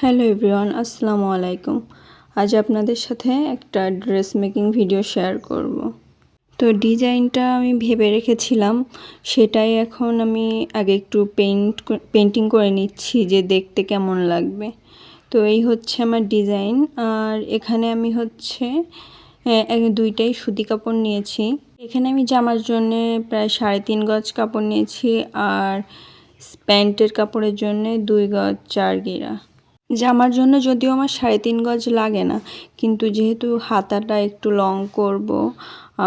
Hello everyone, আসসালামু আলাইকুম। আজ আপনাদের সাথে একটা ড্রেস মেকিং ভিডিও শেয়ার করব। তো ডিজাইনটা আমি ভেবে রেখেছিলাম, সেটাই এখন আমি আগে একটু পেইন্ট পেন্টিং করে নিচ্ছি যে দেখতে কেমন লাগবে। তো এই হচ্ছে আমার ডিজাইন, আর এখানে আমি হচ্ছে দুইটাই সুতি কাপড় নিয়েছি। এখানে আমি জামার জন্য প্রায় সাড়ে তিন গজ কাপড় নিয়েছি, আর প্যান্টের কাপড়ের জন্য দুই গজ চার গিরা। জামার জন্য যদিও আমার সাড়ে তিন গজ লাগে না, কিন্তু যেহেতু হাতাটা একটু লং করব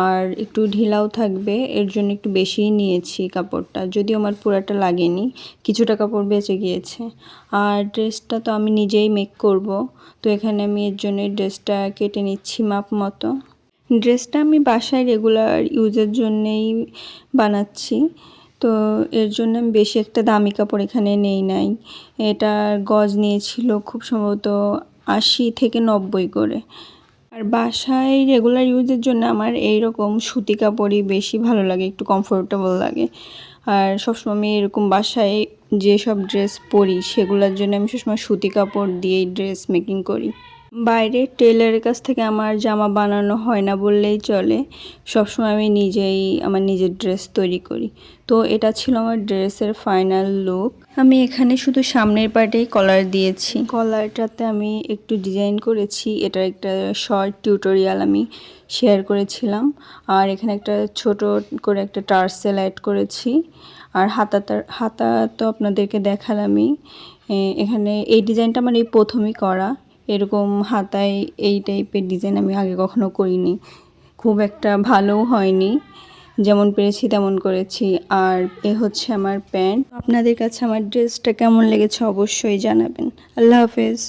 আর একটু ঢিলাও থাকবে, এর জন্য একটু বেশিই নিয়েছি কাপড়টা। যদিও আমার পুরাটা লাগেনি, কিছুটা কাপড় বেঁচে গিয়েছে। আর ড্রেসটা তো আমি নিজেই মেক করব, তো এখানে আমি এর জন্য ড্রেসটা কেটে নিচ্ছি মাপ মতো। ড্রেসটা আমি বাসায় রেগুলার ইউজের জন্যেই বানাচ্ছি। তো এর জন্য আমি বেশি একটা দামি কাপড় এখানে নেই নাই। এটার গজ নিয়েছিল খুব সম্ভবত আশি থেকে নব্বই করে। আর বাসায় রেগুলার ইউজের জন্য আমার এই রকম সুতি কাপড়ই বেশি ভালো লাগে, একটু কমফোর্টেবল লাগে। আর সবসময় আমি এরকম বাসায় যেসব ড্রেস পরি, সেগুলোর জন্য আমি সবসময় সুতি কাপড় দিয়েই ড্রেস মেকিং করি। বাইরে টেলারের কাছ থেকে আমার জামা বানানো হয় না বললেই চলে। সবসময় আমি নিজেই আমার নিজের ড্রেস তৈরি করি। তো এটা ছিল আমার ড্রেসের ফাইনাল লুক আমি এখানে শুধু সামনের পার্টেই কলার দিয়েছি। কলারটাতে আমি একটু ডিজাইন করেছি। এটার একটা শর্ট টিউটোরিয়াল আমি শেয়ার করেছিলাম। আর এখানে একটা ছোট করে একটা টার্সেল অ্যাড করেছি। আর হাতাটা হাতা তো আপনাদেরকে দেখালামই। এখানে এই ডিজাইনটা আমার এই প্রথমই করা। এরকম হাতায় এই টাইপের ডিজাইন আমি আগে কখনো করিনি। খুব একটা ভালোও হয়নি। যেমন পেরেছি তেমন করেছি। আর এ হচ্ছে আমার প্যান্ট আপনাদের কাছে আমার ড্রেসটা কেমন লেগেছে অবশ্যই জানাবেন। আল্লাহ হাফেজ।